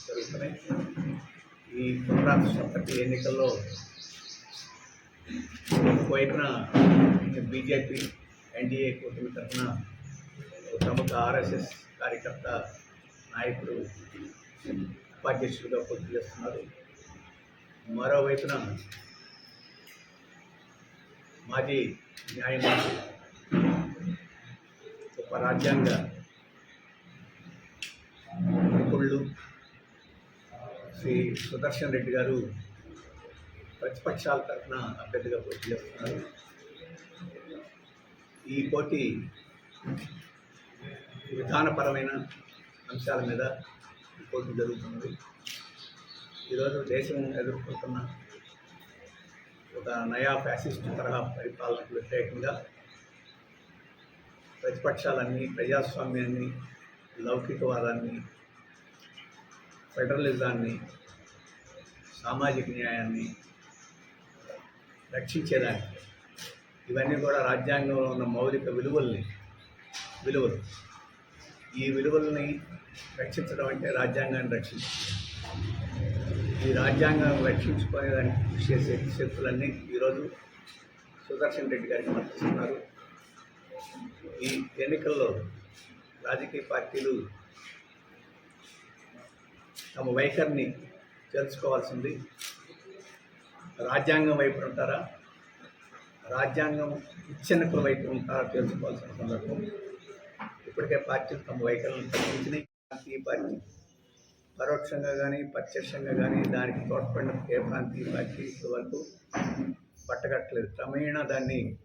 జరుగుతున్నాయి ఈ పునరాష్ట్రపతి ఎన్నికల్లో వైపున బీజేపీ ఎన్డీఏ కూటమి తరఫున ప్రముఖ ఆర్ఎస్ఎస్ కార్యకర్త నాయకుడు ఉపాధ్యక్షుడిగా పోటీ చేస్తున్నారు. మరోవైపున మాజీ న్యాయమూర్తి ఒక రాజ్యాంగ శ్రీ సుదర్శన్ రెడ్డి గారు ప్రతిపక్షాల తరఫున అభ్యర్థిగా పోటీ చేస్తున్నారు. ఈ పోటీ విధానపరమైన అంశాల మీద పోటీ జరుగుతుంది. ఈరోజు దేశం ఎదుర్కొంటున్న ఒక నయా ఫ్యాసిస్ట్ తరహా పరిపాలనకు వ్యతిరేకంగా ప్రతిపక్షాలన్నీ ప్రజాస్వామ్యాన్ని లౌకికవాదాన్ని ఫెడరలిజాన్ని సామాజిక న్యాయాన్ని రక్షించేదానికి ఇవన్నీ కూడా రాజ్యాంగంలో ఉన్న మౌలిక విలువల్ని విలువలు. ఈ విలువల్ని రక్షించడం అంటే రాజ్యాంగాన్ని రక్షించడం ఈ రాజ్యాంగం రక్షించుకునేదానికి కృషి చేసే శక్తులన్నీ ఈరోజు సుదర్శన్ రెడ్డి గారికి మద్దతిస్తున్నారు ఈ ఎన్నికల్లో రాజకీయ పార్టీలు తమ వైఖరిని తెలుసుకోవాల్సింది. రాజ్యాంగం వైపు ఉంటారా? రాజ్యాంగం ఇచ్చినకుల వైపు ఉంటారా తెలుసుకోవాల్సిన సందర్భం? ఇప్పటికే పార్టీలు తమ వైఖరులను తగ్గించినాయి. ప్రాంతీయ పార్టీ పరోక్షంగా కానీ ప్రత్యక్షంగా కానీ దానికి తోడ్పడిన ఏ ప్రాంతీయ పార్టీ వరకు పట్టగట్టలేదు. క్రమేణా దాన్ని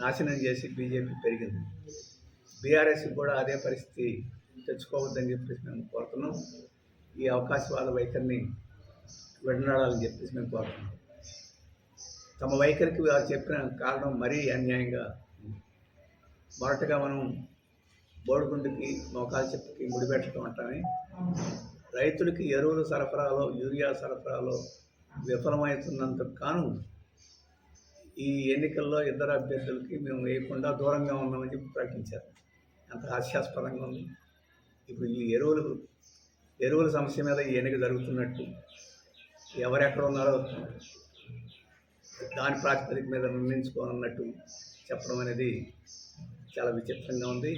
నాశనం చేసి బీజేపీ పెరిగింది. బీఆర్ఎస్ కూడా అదే పరిస్థితి తెచ్చుకోవద్దని చెప్పేసి మేము కోరుతున్నాం. ఈ అవకాశవాద వైఖరిని విడనాడాలని చెప్పేసి మేము కోరుతున్నాం తమ వైఖరికి వారు చెప్పిన కారణం మరీ అన్యాయంగా మొదటగా మనం బోడుగుండుకి మోకాలు చెప్పుకి ముడిపెట్టడం అంటామే రైతులకి ఎరువులు సరఫరాలో యూరియా సరఫరాలో విఫలమవుతున్నందుకు కాను ఈ ఎన్నికల్లో ఇద్దరు అభ్యర్థులకి మేము వేయకుండా దూరంగా ఉన్నామని చెప్పి ప్రకటించారు. అంత హాస్యాస్పదంగా ఉంది. ఇప్పుడు ఈ ఎరువులు ఎరువుల సమస్య మీద ఈ ఎన్నిక జరుగుతున్నట్టు ఎవరెక్కడ ఉన్నారో దాని ప్రాతిపదిక మీద నిర్ణయించుకోనున్నట్టు చెప్పడం అనేది చాలా విచిత్రంగా ఉంది.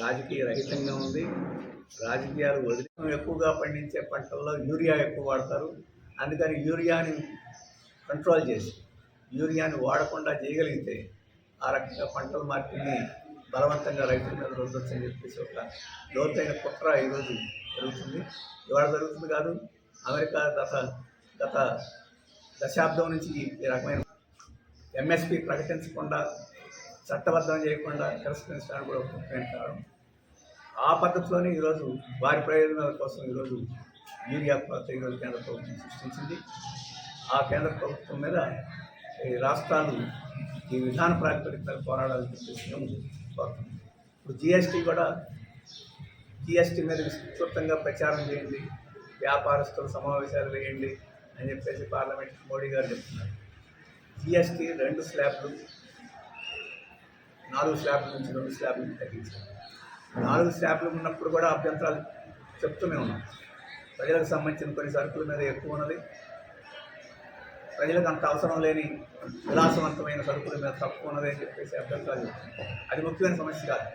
రాజకీయ రహితంగా ఉంది. రాజకీయాలు వదిలి ఎక్కువగా పండించే పంటల్లో యూరియా ఎక్కువ వాడతారు. అందుకని యూరియాని కంట్రోల్ చేసి యూరియాని వాడకుండా చేయగలిగితే ఆ రకంగా పంటల మార్పిడిని బలవంతంగా రైతుల మీద రుద్దొచ్చు చెప్పేసి ఒక లోతైన కుట్ర ఈరోజు జరుగుతుంది. ఇవాళ జరుగుతుంది కాదు అమెరికా గత గత దశాబ్దం నుంచి ఈ రకమైన ఎంఎస్పి ప్రకటించకుండా చట్టబద్ధం చేయకుండా తిరస్కరించడానికి కూడా ఒక ముఖ్యమైన కారణం. ఆ పద్ధతిలోనే ఈరోజు వారి ప్రయోజనాల కోసం ఈరోజు యూరియా కొరత ఈరోజు కేంద్ర ప్రభుత్వం సృష్టించింది. ఆ కేంద్ర ప్రభుత్వం మీద ఈ రాష్ట్రాలు ఈ విధాన ప్రాతిపదికన పోరాడాలని చెప్పేసి కోరుతున్నాం ఇప్పుడు జిఎస్టీ కూడా జిఎస్టీ మీద విస్తృతంగా ప్రచారం చేయండి వ్యాపారస్తుల సమావేశాలు వేయండి అని చెప్పేసి పార్లమెంట్ మోడీ గారు చెప్తున్నారు. జిఎస్టీ రెండు స్లాబ్లు నాలుగు స్లాబ్ల నుంచి రెండు స్లాబ్ల నుంచి తగ్గించారు. నాలుగు స్లాబ్లు ఉన్నప్పుడు కూడా అభ్యంతరాలు చెప్తూనే ఉన్నాం. ప్రజలకు సంబంధించిన కొన్ని సరుకుల మీద ఎక్కువ ఉన్నది. ప్రజలకు అంత అవసరం లేని విలాసవంతమైన సరుకుల మీద తక్కువ అని చెప్పేసి అభ్యంతరాలు అది ముఖ్యమైన సమస్య కాదు.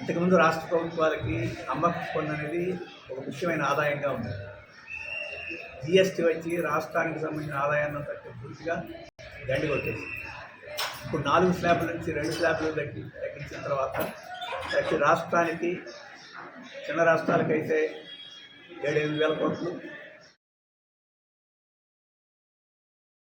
ఇంతకుముందు రాష్ట్ర ప్రభుత్వాలకి అమ్మకం పన్ను అనేది ఒక ముఖ్యమైన ఆదాయంగా ఉంది. జిఎస్టీ వచ్చి రాష్ట్రానికి సంబంధించిన ఆదాయాన్ని అంతా పూర్తిగా గండి కొట్టేసి ఇప్పుడు నాలుగు స్లాబ్ల నుంచి రెండు స్లాబ్లు తగ్గి తగ్గించిన తర్వాత ప్రతి రాష్ట్రానికి చిన్న రాష్ట్రాలకైతే ఏడు ఎనిమిది వేల కోట్లు